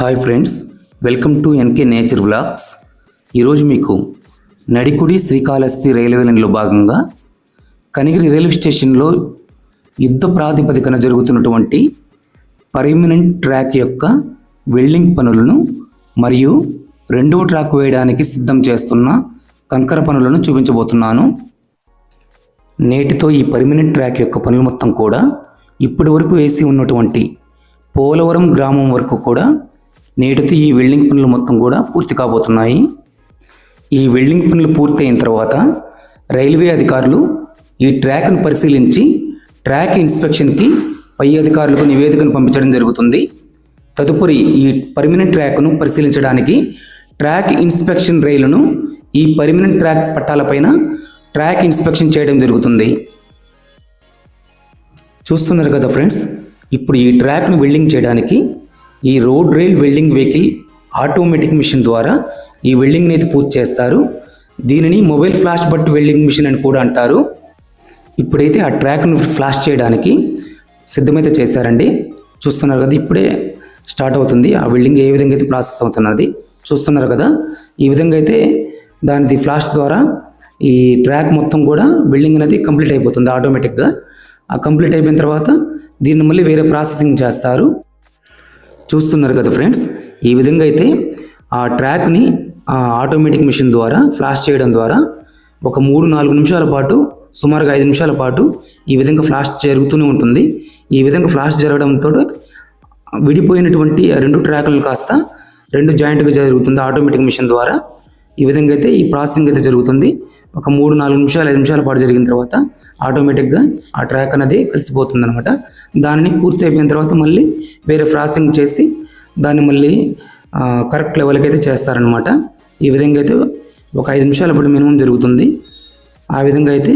Hi friends welcome to NK nature vlogs. ఈరోజు మీకు Nadikudi Srikalahasti railway లైన్లో భాగంగా కనిగిరి రైల్వే స్టేషన్లో యుద్ధ ప్రాతిపదికన జరుగుతున్నటువంటి పర్మినెంట్ ట్రాక్ యొక్క వెల్డింగ్ పనులను మరియు రెండవ ట్రాక్ వేయడానికి సిద్ధం చేస్తున్న కంకర పనులను చూపించబోతున్నాను. నేటితో ఈ పర్మినెంట్ ట్రాక్ యొక్క పనులు మొత్తం కూడా ఇప్పటి వరకు వేసి ఉన్నటువంటి పోలవరం గ్రామం వరకు కూడా నేటితో ఈ వెల్డింగ్ పనులు మొత్తం కూడా పూర్తి కాబోతున్నాయి. ఈ వెల్డింగ్ పనులు పూర్తయిన తర్వాత రైల్వే అధికారులు ఈ ట్రాక్ను పరిశీలించి ట్రాక్ ఇన్స్పెక్షన్కి పై అధికారులకు నివేదికను పంపించడం జరుగుతుంది. తదుపరి ఈ పర్మినెంట్ ట్రాక్ను పరిశీలించడానికి ట్రాక్ ఇన్స్పెక్షన్ రైలును ఈ పర్మినెంట్ ట్రాక్ పట్టాలపైన ట్రాక్ ఇన్స్పెక్షన్ చేయడం జరుగుతుంది. చూస్తున్నారు కదా ఫ్రెండ్స్ ఇప్పుడు ఈ ట్రాక్ను వెల్డింగ్ చేయడానికి ఈ road rail welding vehicle automatic machine ద్వారా ఈ వెల్డింగ్ని అయితే పూర్తి చేస్తారు. దీనిని mobile flash butt welding machine అని కూడా అంటారు. ఇప్పుడైతే ఆ ట్రాక్ను ఫ్లాష్ చేయడానికి సిద్ధమైతే చేశారండి. చూస్తున్నారు కదా ఇప్పుడే స్టార్ట్ అవుతుంది. ఆ వెల్డింగ్ ఏ విధంగా అయితే ప్రాసెస్ అవుతున్నది చూస్తున్నారు కదా. ఈ విధంగా అయితే దానిది ఫ్లాష్ ద్వారా ఈ ట్రాక్ మొత్తం కూడా వెల్డింగ్ అనేది కంప్లీట్ అయిపోతుంది ఆటోమేటిక్గా. ఆ కంప్లీట్ అయిపోయిన తర్వాత దీన్ని మళ్ళీ వేరే ప్రాసెసింగ్ చేస్తారు. చూస్తున్నారు కదా ఫ్రెండ్స్? ఈ విధంగా అయితే ఆ ట్రాక్ని ఆ ఆటోమేటిక్ మిషన్ ద్వారా ఫ్లాష్ చేయడం ద్వారా ఒక మూడు నాలుగు నిమిషాల పాటు సుమారుగా ఐదు నిమిషాల పాటు ఈ విధంగా ఫ్లాష్ జరుగుతూనే ఉంటుంది. ఈ విధంగా ఫ్లాష్ జరగడంతో విడిపోయినటువంటి రెండు ట్రాకులను కాస్త రెండు జాయింట్గా జరుగుతుంది ఆటోమేటిక్ మిషన్ ద్వారా. ఈ విధంగా అయితే ఈ ప్రాసెసింగ్ అయితే జరుగుతుంది. ఒక మూడు నాలుగు నిమిషాలు ఐదు నిమిషాల పాటు జరిగిన తర్వాత ఆటోమేటిక్గా ఆ ట్రాక్ అనేది కలిసిపోతుంది అనమాట దానిని పూర్తి అయిపోయిన తర్వాత మళ్ళీ వేరే ప్రాసెసింగ్ చేసి దాన్ని మళ్ళీ కరెక్ట్ లెవెల్కి అయితే చేస్తారనమాట ఈ విధంగా అయితే ఒక ఐదు నిమిషాల పాటు మినిమం జరుగుతుంది. ఆ విధంగా అయితే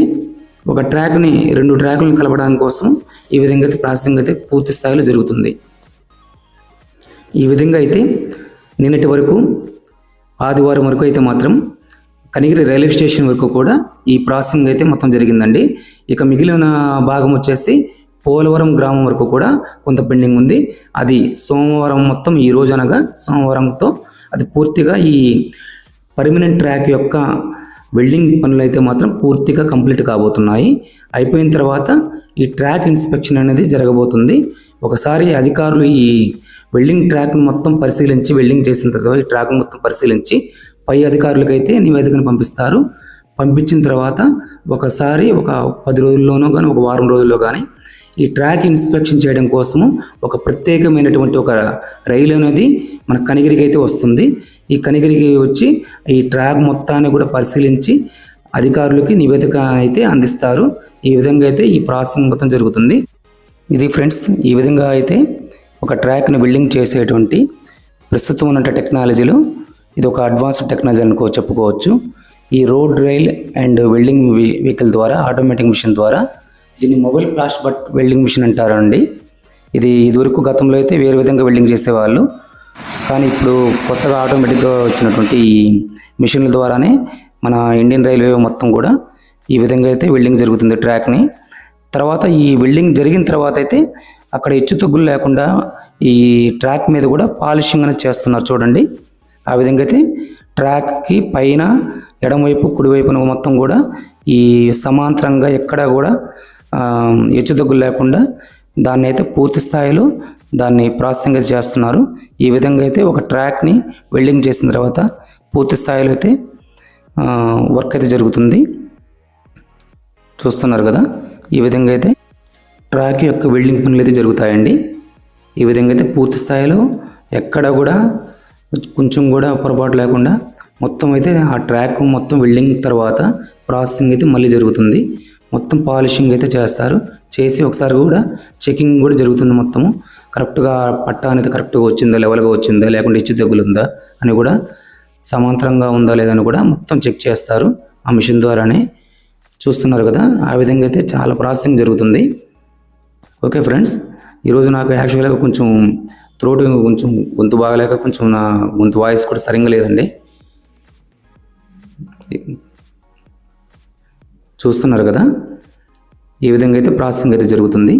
ఒక ట్రాక్ని రెండు ట్రాక్లను కలపడానికి కోసం ఈ విధంగా అయితే ప్రాసెసింగ్ అయితే పూర్తి స్థాయిలో జరుగుతుంది. ఈ విధంగా అయితే నిన్నటి వరకు ఆదివారం వరకు అయితే మాత్రం కనిగిరి రైల్వే స్టేషన్ వరకు కూడా ఈ ప్రాసెసింగ్ అయితే మొత్తం జరిగిందండి. ఇక మిగిలిన భాగం వచ్చేసి పోలవరం గ్రామం వరకు కూడా కొంత పెండింగ్ ఉంది. అది సోమవారం మొత్తం ఈ రోజు అనగా సోమవారంతో అది పూర్తిగా ఈ పర్మనెంట్ ట్రాక్ యొక్క వెల్డింగ్ పనులు అయితే మాత్రం పూర్తిగా కంప్లీట్ కాబోతున్నాయి. అయిపోయిన తర్వాత ఈ ట్రాక్ ఇన్స్పెక్షన్ అనేది జరగబోతుంది. ఒకసారి అధికారులు ఈ వెల్డింగ్ ట్రాక్ మొత్తం పరిశీలించి వెల్డింగ్ చేసిన తర్వాత ఈ ట్రాక్ మొత్తం పరిశీలించి పై అధికారులకైతే నివేదికను పంపిస్తారు. పంపించిన తర్వాత ఒకసారి ఒక పది రోజుల్లోనో కానీ ఒక వారం రోజుల్లో కానీ ఈ ట్రాక్ ఇన్స్పెక్షన్ చేయడం కోసము ఒక ప్రత్యేకమైనటువంటి ఒక రైలు అనేది మన కనిగిరికి అయితే వస్తుంది. ఈ కనిగిరికి వచ్చి ఈ ట్రాక్ మొత్తాన్ని కూడా పరిశీలించి అధికారులకి నివేదిక అయితే అందిస్తారు. ఈ విధంగా అయితే ఈ ప్రాసెసింగ్ మొత్తం జరుగుతుంది. ఇది ఫ్రెండ్స్ ఈ విధంగా అయితే ఒక ట్రాక్ను బిల్డింగ్ చేసేటువంటి ప్రస్తుతం ఉన్న టెక్నాలజీలో ఇది ఒక అడ్వాన్స్డ్ టెక్నాలజీ అనుకో చెప్పుకోవచ్చు. ఈ road rail and welding vehicle ద్వారా ఆటోమేటిక్ మిషన్ ద్వారా దీన్ని mobile flash butt welding machine అంటారండి. ఇది ఇదివరకు గతంలో అయితే వేరే విధంగా వెల్డింగ్ చేసేవాళ్ళు. కానీ ఇప్పుడు కొత్తగా ఆటోమేటిక్గా వచ్చినటువంటి ఈ మిషన్ల ద్వారానే మన ఇండియన్ రైల్వే మొత్తం కూడా ఈ విధంగా అయితే వెల్డింగ్ జరుగుతుంది ట్రాక్ని. తర్వాత ఈ వెల్డింగ్ జరిగిన తర్వాత అయితే అక్కడ హెచ్చు తగ్గులు లేకుండా ఈ ట్రాక్ మీద కూడా పాలిషింగ్ అనేది చేస్తున్నారు చూడండి. ఆ విధంగా అయితే ట్రాక్కి పైన ఎడమవైపు కుడివైపున మొత్తం కూడా ఈ సమాంతరంగా ఎక్కడ కూడా హెచ్చు తగ్గులు లేకుండా దాన్ని అయితే పూర్తి స్థాయిలో దాన్ని ప్రాసెసింగ్ చేస్తున్నారు. ఈ విధంగా అయితే ఒక ట్రాక్ని వెల్డింగ్ చేసిన తర్వాత పూర్తి స్థాయిలో అయితే వర్క్ అయితే జరుగుతుంది. చూస్తున్నారు కదా? ఈ విధంగా అయితే ట్రాక్ యొక్క వెల్డింగ్ పనులు అయితే జరుగుతాయండి. ఈ విధంగా అయితే పూర్తి స్థాయిలో ఎక్కడ కూడా కొంచెం కూడా పొరపాటు లేకుండా మొత్తం అయితే ఆ ట్రాక్ మొత్తం వెల్డింగ్ తర్వాత ప్రాసెసింగ్ అయితే మళ్ళీ జరుగుతుంది. మొత్తం పాలిషింగ్ అయితే చేస్తారు. చేసి ఒకసారి కూడా చెకింగ్ కూడా జరుగుతుంది మొత్తము. కరెక్ట్గా పట్టా అనేది కరెక్ట్గా వచ్చిందా లెవెల్గా వచ్చిందా లేకుంటే హెచ్చు తగ్గులుందా అని కూడా సమాంతరంగా ఉందా లేదని కూడా మొత్తం చెక్ చేస్తారు. ఆ మిషన్ ద్వారానే చూస్తున్నారు కదా ఆ విధంగా అయితే చాలా ప్రాసెసింగ్ జరుగుతుంది. ఓకే ఫ్రెండ్స్ ఈరోజు నాకు యాక్చువల్గా కొంచెం త్రోట్ కొంచెం గొంతు బాగలేక కొంచెం నా గొంతు వాయిస్ కూడా సరిగ్గా లేదండి. చూస్తున్నారు కదా ఈ విధంగా అయితే ప్రాసెసింగ్ అయితే జరుగుతుంది.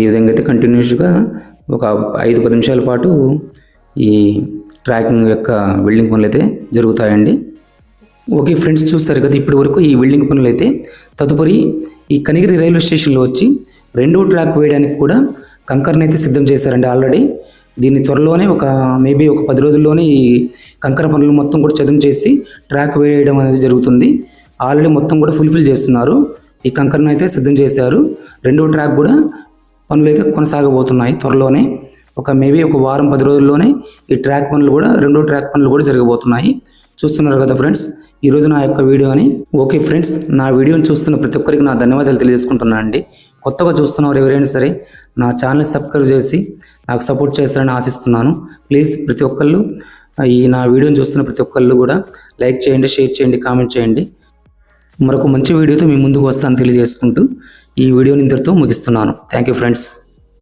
ఈ విధంగా అయితే కంటిన్యూస్గా ఒక ఐదు పది నిమిషాల పాటు ఈ ట్రాకింగ్ యొక్క వెల్డింగ్ పనులు అయితే జరుగుతాయండి. ఓకే ఫ్రెండ్స్ చూస్తారు కదా ఇప్పటి వరకు ఈ వెల్డింగ్ పనులు అయితే తదుపరి ఈ కనిగిరి రైల్వే స్టేషన్లో వచ్చి రెండో ట్రాక్ వేయడానికి కూడా కంకర్ని అయితే సిద్ధం చేశారండి ఆల్రెడీ. దీన్ని త్వరలోనే ఒక మేబీ ఒక పది రోజుల్లోనే ఈ కంకర పనులు మొత్తం కూడా చదును చేసి ట్రాక్ వేయడం అనేది జరుగుతుంది. ఆల్రెడీ మొత్తం కూడా ఫుల్ఫిల్ చేస్తున్నారు. ఈ కంకరను అయితే సిద్ధం చేశారు. రెండో ట్రాక్ కూడా పనులు అయితే కొనసాగబోతున్నాయి త్వరలోనే. ఒక మేబీ ఒక వారం పది రోజుల్లోనే ఈ ట్రాక్ పనులు కూడా రెండో ట్రాక్ పనులు కూడా జరగబోతున్నాయి. చూస్తున్నారు కదా ఫ్రెండ్స్ ఈరోజు నా యొక్క వీడియోని ఓకే ఫ్రెండ్స్ నా వీడియోని చూస్తున్న ప్రతి ఒక్కరికి నా ధన్యవాదాలు తెలియజేసుకుంటున్నాను అండి. కొత్తగా చూస్తున్నవారు ఎవరైనా సరే నా ఛానల్ సబ్స్క్రైబ్ చేసి నాకు సపోర్ట్ చేస్తారని ఆశిస్తున్నాను. ప్లీజ్ ప్రతి ఒక్కళ్ళు ఈ నా వీడియోని చూస్తున్న ప్రతి ఒక్కళ్ళు కూడా లైక్ చేయండి షేర్ చేయండి కామెంట్ చేయండి. మరొక మంచి వీడియోతో మీ ముందుకు వస్తాను తెలియజేసుకుంటూ ఈ వీడియోని ఇంతటితో ముగిస్తున్నాను. Thank you friends.